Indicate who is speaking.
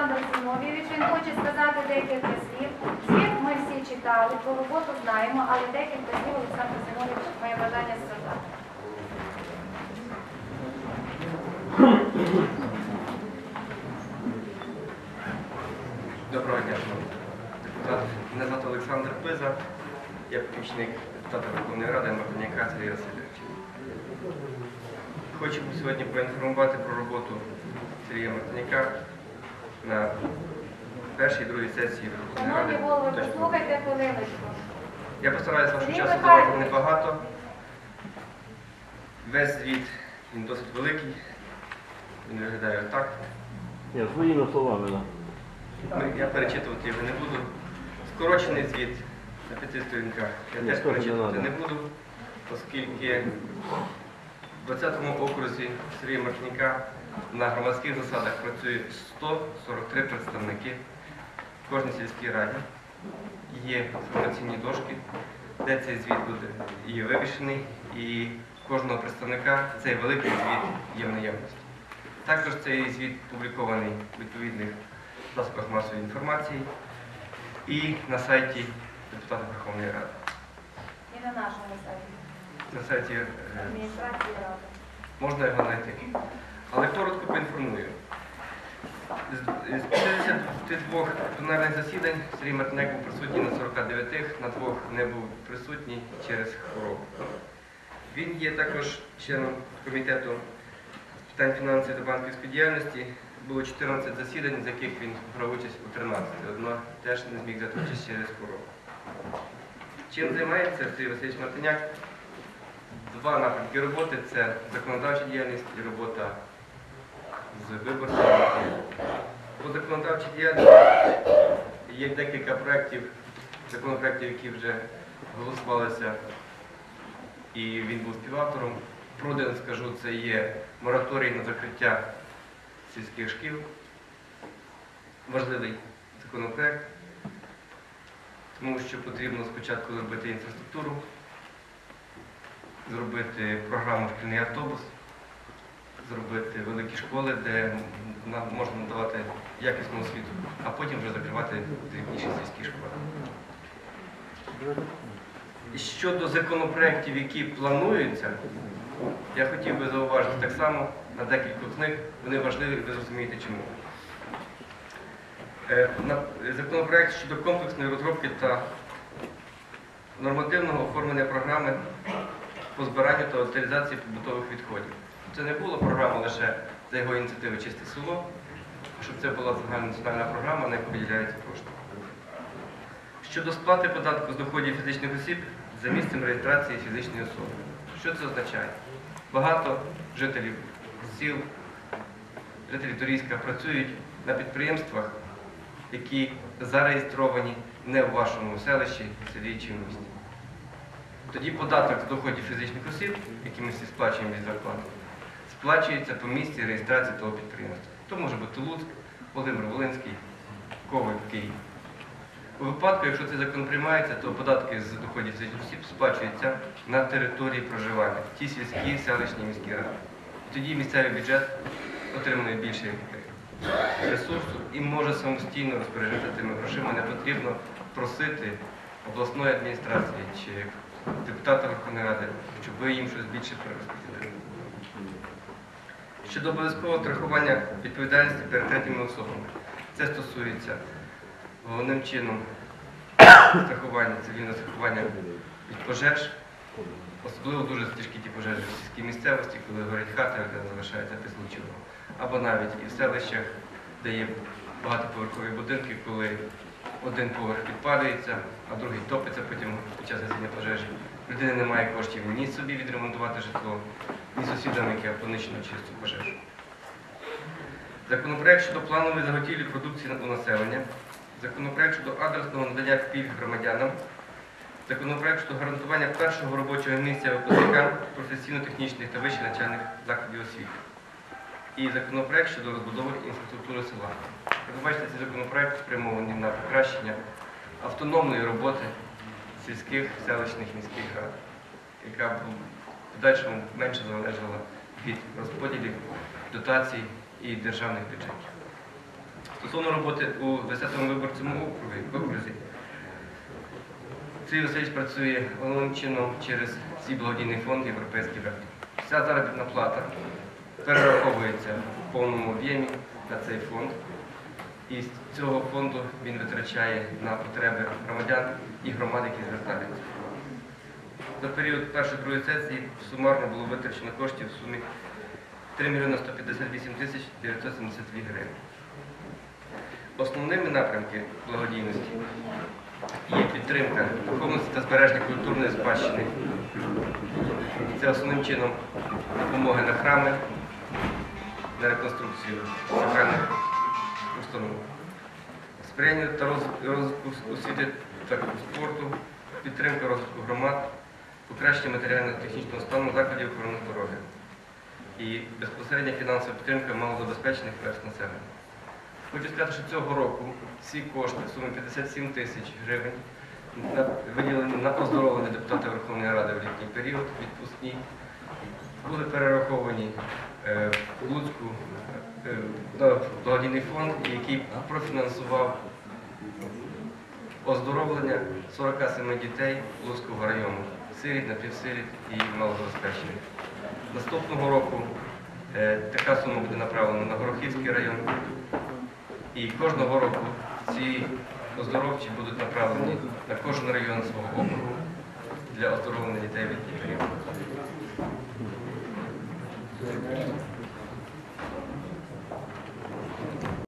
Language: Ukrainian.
Speaker 1: Олександр Зиновійович. Він хоче сказати декілька слів. Звіт ми всі читали, про роботу знаємо, але декілька слів Олександр Зиновійович має бажання сказати.
Speaker 2: Доброго дня, шановні. Мене звати Олександр Пиза, я помічник депутата Верховної Ради Мартиняка Сергія Васильовича. Хочу сьогодні поінформувати про роботу Сергія Мартиняка на першій і другій сесії Верховної
Speaker 1: Шановні голови,
Speaker 2: Точно.
Speaker 1: послухайте хвилиночку.
Speaker 2: Я постараюся вашого
Speaker 1: Сергій
Speaker 2: часу
Speaker 1: Михайлович.
Speaker 2: забрати небагато. Весь звіт він досить великий. Він виглядає так.
Speaker 3: Ні, своїми словами, так.
Speaker 2: Ми- Я перечитувати його не буду. Скорочений звіт на п'яти сторінках я
Speaker 3: Ні,
Speaker 2: теж
Speaker 3: теж не
Speaker 2: перечитувати
Speaker 3: надо.
Speaker 2: не буду, оскільки в 20-му окрузі Сергія Мартиняка на громадських засадах працює 143 представники в кожній сільській раді. Є інформаційні дошки, де цей звіт буде є вивішений, і кожного представника цей великий звіт є в наявності. Також цей звіт публікований в відповідних засобах масової інформації і на сайті депутата Верховної Ради.
Speaker 1: І на нашому сайті
Speaker 2: На сайті е,
Speaker 1: адміністрації ради.
Speaker 2: можна його знайти. Але коротко поінформую. З з 52 пленарних засідань Сергій Мартиняк був присутній на 49, на двох не був присутній через хворобу. Він є також членом комітету з питань фінансів та банківської діяльності. Було 14 засідань, з яких він брав участь у 13. Одно теж не зміг взяти участь через хворобу. Чим займається Сергій Васильович Мартиняк? Два напрямки роботи це законодавча діяльність і робота з виборцями. По законодавчій діяльності є декілька проєктів, законопроєктів, які вже голосувалися, і він був співавтором. Про один скажу, це є мораторій на закриття сільських шкіл. Важливий законопроект, тому що потрібно спочатку зробити інфраструктуру, зробити програму шкільний автобус, зробити великі школи, де можна надавати якісну освіту, а потім вже закривати дрібніші сільські школи. Щодо законопроєктів, які плануються, я хотів би зауважити так само на декількох з них, вони важливі, ви зрозумієте чому. Е, Законопроект щодо комплексної розробки та нормативного оформлення програми по збиранню та утилізації побутових відходів. Це не була програма лише за його ініціативи Чисте село, щоб це була загальнонаціональна програма, на яку виділяються кошти. Щодо сплати податку з доходів фізичних осіб за місцем реєстрації фізичної особи. Що це означає? Багато жителів сіл, жителів Торійська працюють на підприємствах, які зареєстровані не в вашому селищі, селі чи місті. Тоді податок з доходів фізичних осіб, який ми всі сплачуємо від зарплати, сплачується по місці реєстрації того підприємства. То може бути Луцьк, Володимир Волинський, Коваль, Київ. У випадку, якщо цей закон приймається, то податки з доходів фізичних осіб сплачуються на території проживання, в ті сільські, селищні міські ради. Тоді місцевий бюджет отримує більше ресурсу і може самостійно розпоряджатися тими грошима. Не потрібно просити обласної адміністрації чи депутата Верховної Ради, щоб ви їм щось більше перерозподілили. Щодо обов'язкового страхування відповідальності перед третіми особами. Це стосується головним чином страхування, цивільного страхування від пожеж, особливо дуже тяжкі ті пожежі в сільській місцевості, коли горять хати, де залишається без. Або навіть і в селищах, де є багатоповерхові будинки, коли один поверх підпалюється, а другий топиться потім під час гасіння пожежі. У Людини немає коштів ні собі відремонтувати житло, ні сусідам, яке через цю пожежу. Законопроект щодо планової заготівлі продукції у населення. Законопроект щодо адресного надання пільг громадянам. Законопроект щодо гарантування першого робочого місця випускникам професійно-технічних та вищих навчальних закладів освіти. І законопроект щодо розбудови інфраструктури села. Як бачите, цей законопроект спрямований на покращення автономної роботи сільських, селищних міських рад, яка в подальшому менше залежала від розподілів, дотацій і державних бюджетів. Стосовно роботи у 10-му виборчому окрузі, Сергій Васильович працює головним чином через свій благодійний фонд Європейський вектор. Вся заробітна плата перераховується в повному об'ємі на цей фонд. І з цього фонду він витрачає на потреби громадян і громад, які звертаються. За період першої другої сесії сумарно було витрачено коштів в сумі 3 мільйони 158 тисяч 972 гривень. Основними напрямки благодійності є підтримка духовності та збереження культурної спадщини. Це основним чином допомоги на храми, на реконструкцію сакральних установ. Сприяння та розвитку освіти та спорту, підтримка розвитку громад, покращення матеріально-технічного стану закладів охорони здоров'я і безпосередня фінансова підтримка малозабезпечених верст населення. Хочу сказати, що цього року всі кошти в сумі 57 тисяч гривень виділені на оздоровлення депутата Верховної Ради в літній період, відпускні, були перераховані е, в Луцьку е, благодійний фонд, який профінансував оздоровлення 47 дітей Луцького району, сиріт, напівсиріт і малозабезпечених. Наступного року е, така сума буде направлена на Горохівський район. І кожного року ці оздоровчі будуть направлені на кожен район свого округу для оздоровлення дітей від період.